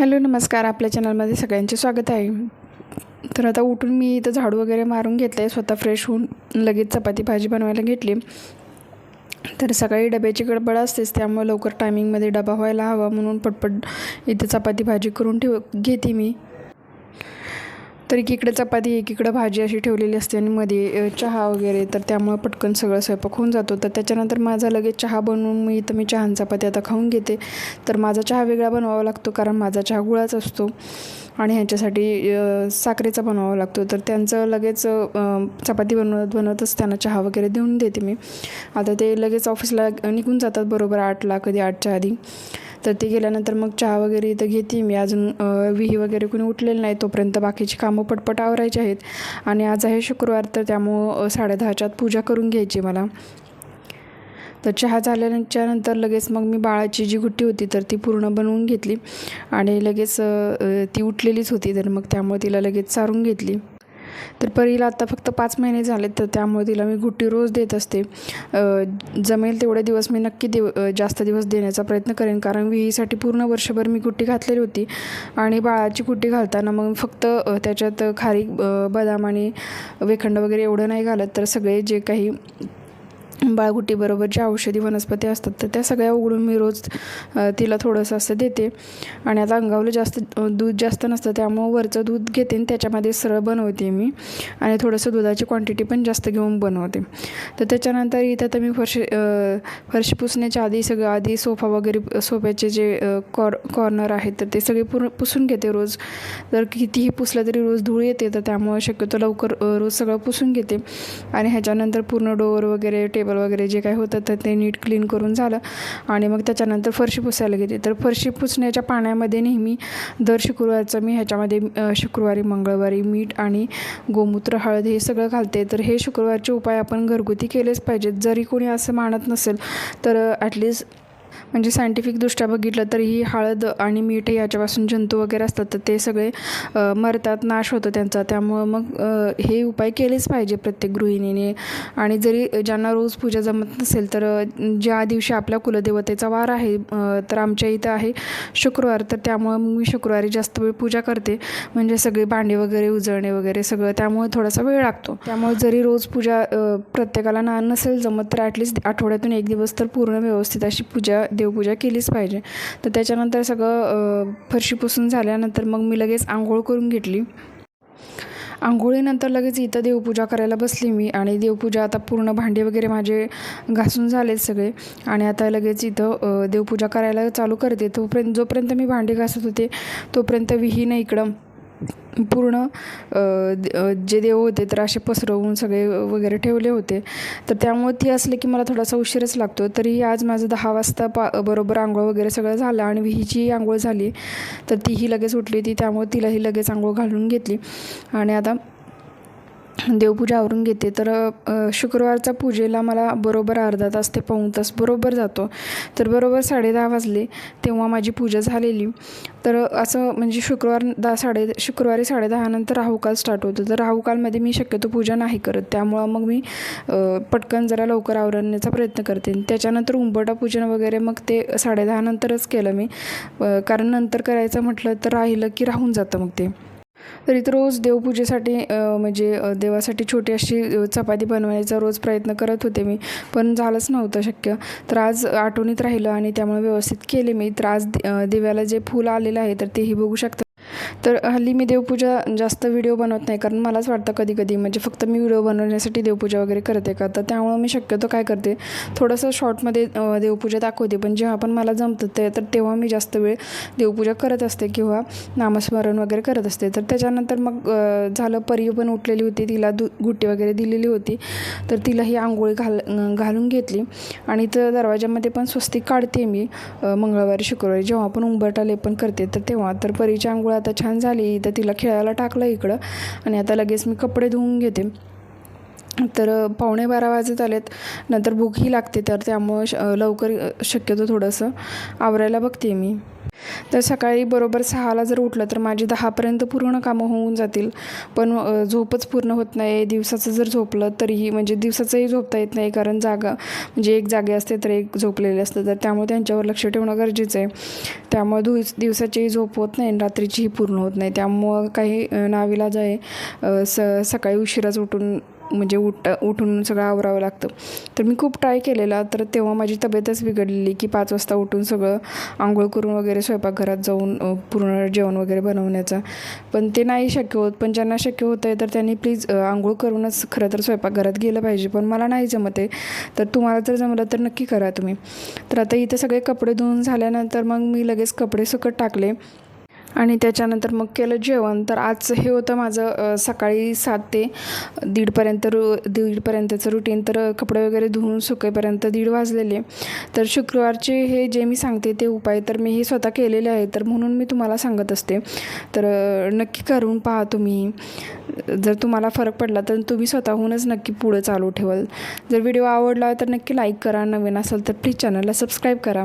Hello नमस्कार. आपल्या चॅनलमध्ये सगळ्यांचे स्वागत आहे. तर आता उठून मी इथं झाडू वगैरे मारून घेतलं आहे स्वतः फ्रेश होऊन लगेच चपाती भाजी बनवायला घेतली. तर सकाळी डब्याची गडबड असतेच त्यामुळे लवकर टायमिंगमध्ये डबा व्हायला हवा म्हणून पटपट इथं चपाती भाजी करून ठेव घेते मी. तर एकीकडे चपाती एकीकडं भाजी अशी ठेवलेली असते आणि मध्ये चहा वगैरे. तर त्यामुळे पटकन सगळं स्वयंपाक होऊन जातो. तर त्याच्यानंतर माझा लगेच चहा बनवून मी इथं मी चहा चपाती आता खाऊन घेते. तर माझा चहा वेगळा बनवावा लागतो कारण माझा चहा गुळाच असतो. आणि ह्यांच्यासाठी साखरेचा बनवावा लागतो. तर त्यांचं लगेच चपाती बनवत बनवतच त्यांना चहा वगैरे देऊन देते मी. आता ते लगेच ऑफिसला निघून जातात बरोबर आठला कधी आठच्या आधी. तर ते गेल्यानंतर मग चहा वगैरे इथं घेते मी. अजून विही वगैरे कोणी उठलेलं नाही तोपर्यंत बाकीची कामं पटपट आवरायची आहेत. आणि आज आहे शुक्रवार तर त्यामुळं साडेदहाच्यात आत पूजा करून घ्यायची मला. तर चहा झाल्याच्यानंतर लगेच मग मी बाळाची जी गुट्टी होती तर ती पूर्ण बनवून घेतली. आणि लगेच ती उठलेलीच होती तर मग त्यामुळे तिला लगेच चारून घेतली. तर परीला आत्ता फक्त पाच महिने झाले तर त्यामुळे तिला मी गुट्टी रोज देत असते. जमेल तेवढे दिवस मी नक्की देव जास्त दिवस देण्याचा प्रयत्न करेन कारण विहीसाठी पूर्ण वर्षभर मी गुट्टी घातलेली होती. आणि बाळाची गुट्टी घालताना मग फक्त त्याच्यात खारीक बदाम आणि वेखंड वगैरे एवढं नाही घालत तर सगळे जे काही बाळगुटीबरोबर ज्या औषधी वनस्पती असतात तर त्या सगळ्या उघडून मी रोज तिला थोडंसं असं देते. आणि आता अंगावलं जास्त दूध जास्त नसतं त्यामुळं वरचं दूध घेते आणि त्याच्यामध्ये सरळ बनवते मी. आणि थोडंसं दुधाची क्वांटिटी पण जास्त घेऊन बनवते. तर त्याच्यानंतर इथं तर मी फरशी फरशी पुसण्याच्या आधी सगळं आधी सोफा वगैरे सोफ्याचे जे कॉर कॉर्नर आहेत तर ते सगळे पूर्ण पुसून घेते रोज. जर कितीही पुसलं तरी रोज धूळ येते तर त्यामुळं शक्यतो लवकर रोज सगळं पुसून घेते. आणि ह्याच्यानंतर पूर्ण डोअर वगैरे टेबल वगैरे जे काही होतं तर ते नीट क्लीन करून झालं. आणि मग त्याच्यानंतर फरशी पुसायला घेते तर फरशी पुसण्याच्या पाण्यामध्ये नेहमी दर शुक्रवारचं मी ह्याच्यामध्ये शुक्रवारी मंगळवारी मीठ आणि गोमूत्र हळद हे सगळं घालते. तर हे शुक्रवारचे उपाय आपण घरगुती केलेच पाहिजेत. जरी कोणी असं मानत नसेल तर ॲटलिस्ट म्हणजे सायंटिफिकदृष्ट्या बघितलं तर ही हळद आणि मीठ याच्यापासून जंतू वगैरे असतात तर ते सगळे मरतात नाश होतो त्यांचा. त्यामुळं मग हे उपाय केलेच पाहिजे प्रत्येक गृहिणीने. आणि जरी ज्यांना रोज पूजा जमत नसेल तर ज्या दिवशी आपल्या कुलदेवतेचा वार आहे तर आमच्या इथं आहे शुक्रवार. तर त्यामुळं मी शुक्रवारी जास्त वेळ पूजा करते. म्हणजे सगळे भांडे वगैरे उजळणे वगैरे सगळं त्यामुळे थोडासा वेळ लागतो. त्यामुळे जरी रोज पूजा प्रत्येकाला ना नसेल जमत तर ॲटलिस्ट आठवड्यातून एक दिवस तर पूर्ण व्यवस्थित अशी पूजा देवपूजा केलीच पाहिजे. तर त्याच्यानंतर सगळं फरशी पुसून झाल्यानंतर मग मी लगेच आंघोळ करून घेतली. आंघोळीनंतर लगेच इथं देवपूजा करायला बसली मी आणि देवपूजा आता पूर्ण भांडे वगैरे माझे घासून झालेत सगळे. आणि आता लगेच इथं देवपूजा करायला चालू करते. तोपर्यंत जोपर्यंत मी भांडे घासत होते तोपर्यंत विहीन इकडं पूर्ण जे देव होते तर असे पसरवून सगळे वगैरे ठेवले होते. तर त्यामुळे ती असले की मला थोडासा उशीरच लागतो. तरीही आज माझं दहा वाजता पा बरोबर आंघोळ वगैरे सगळं झालं आणि विहीची आंघोळ झाली तर तीही लगेच उठली ती त्यामुळे तिलाही लगेच आंघोळ घालून घेतली. आणि आता देवपूजा आवरून घेते. तर शुक्रवारचा पूजेला मला बरोबर अर्धा तास ते पाऊण तास बरोबर जातो. तर बरोबर साडेदहा वाजले तेव्हा माझी पूजा झालेली. तर असं म्हणजे शुक्रवार दहा साडे शुक्रवारी साडेदहानंतर राहुकाल स्टार्ट होतो. तर राहुकालमध्ये मी शक्यतो पूजा नाही करत. त्यामुळं मग मी पटकन जरा लवकर आवरण्याचा प्रयत्न करते. त्याच्यानंतर उंबटा पूजन वगैरे मग ते साडेदहानंतरच केलं मी. कारण नंतर करायचं म्हटलं तर राहिलं की राहून जातं मग ते. तर रोज देवपूजेसाठी म्हणजे देवासाठी छोटी अशी चपाती बनवायचा रोज प्रयत्न करत होते मी पण झालंच नव्हतं शक्य. तर आज आठवणीत राहिलं आणि त्यामुळे व्यवस्थित केले मी. तर आज दिव्याला जे फूल आलेलं आहे तर तेही बघू शकता तर हल्ली मी देवपूजा जास्त व्हिडिओ बनवत नाही कारण मलाच वाटतं कधी कधी म्हणजे फक्त मी व्हिडिओ बनवण्यासाठी देवपूजा वगैरे करते का? तर त्यामुळं मी शक्यतो काय करते थोडंसं शॉर्टमध्ये देवपूजा दाखवते. पण जेव्हा पण मला जमतं ते तर तेव्हा मी जास्त वेळ देवपूजा करत असते किंवा नामस्मरण वगैरे करत असते. तर त्याच्यानंतर मग झालं परी पण उठलेली होती. तिला दु गुट्टी वगैरे दिलेली होती. तर तिला ही आंघोळी घाल घालून घेतली. आणि तर दरवाज्यामध्ये पण स्वस्तिक काढते मी मंगळवारी शुक्रवारी. जेव्हा पण उंबरटा लेपन करते तर तेव्हा. तर परीच्या आंघोळ आता छान झाली. तर तिला खेळायला टाकलं इकडं. आणि आता लगेच मी कपडे धुवून घेते. तर पावणे बारा वाजत आलेत. नंतर भूकही लागते. तर त्यामुळं श- लवकर शक्यतो थोडंसं आवरायला बघते मी. तर सकाळी बरोबर सहाला जर उठलं तर माझी दहापर्यंत पूर्ण कामं होऊन जातील. पण झोपच पूर्ण होत नाही. दिवसाचं जर झोपलं तरीही म्हणजे दिवसाचंही झोपता येत नाही कारण जागा म्हणजे एक जागे असते तर एक झोपलेले असतं. तर त्यामुळे त्यांच्यावर लक्ष ठेवणं गरजेचं आहे. त्यामुळे दिवस दिवसाचीही झोप होत नाही आणि रात्रीचीही पूर्ण होत नाही. त्यामुळं काही अ, जाय आहे. स सकाळी उशिराच उठून म्हणजे उठ उठून सगळं आवरावं लागतं. तर मी खूप ट्राय केलेला तर तेव्हा माझी तब्येतच बिघडलेली की पाच वाजता उठून सगळं आंघोळ करून वगैरे स्वयंपाकघरात जाऊन पूर्ण जेवण वगैरे बनवण्याचा. पण ते नाही शक्य होत. पण ज्यांना शक्य होतं आहे तर त्यांनी प्लीज आंघोळ करूनच खरं तर स्वयंपाकघरात गेलं पाहिजे. पण मला नाही जमत आहे. तर तुम्हाला जर जमलं तर नक्की करा तुम्ही. तर आता इथे सगळे कपडे धुवून झाल्यानंतर मग मी लगेच कपडे सकट टाकले. आणि त्याच्यानंतर मग केलं जेवण. तर आज हे होतं माझं सकाळी सात ते दीडपर्यंत रु दीडपर्यंतचं रुटीन तर कपडे वगैरे धुवून सुकेपर्यंत दीड वाजलेले. तर शुक्रवारचे हे जे मी सांगते ते उपाय तर मी हे स्वतः केलेले आहे तर म्हणून मी तुम्हाला सांगत असते. तर नक्की करून पहा तुम्ही. जर तुम्हाला फरक पडला तर तुम्ही स्वतःहूनच नक्की पुढं चालू ठेवाल. जर व्हिडिओ आवडला तर नक्की लाईक करा. नवीन असेल तर प्लीज चॅनलला सबस्क्राईब करा.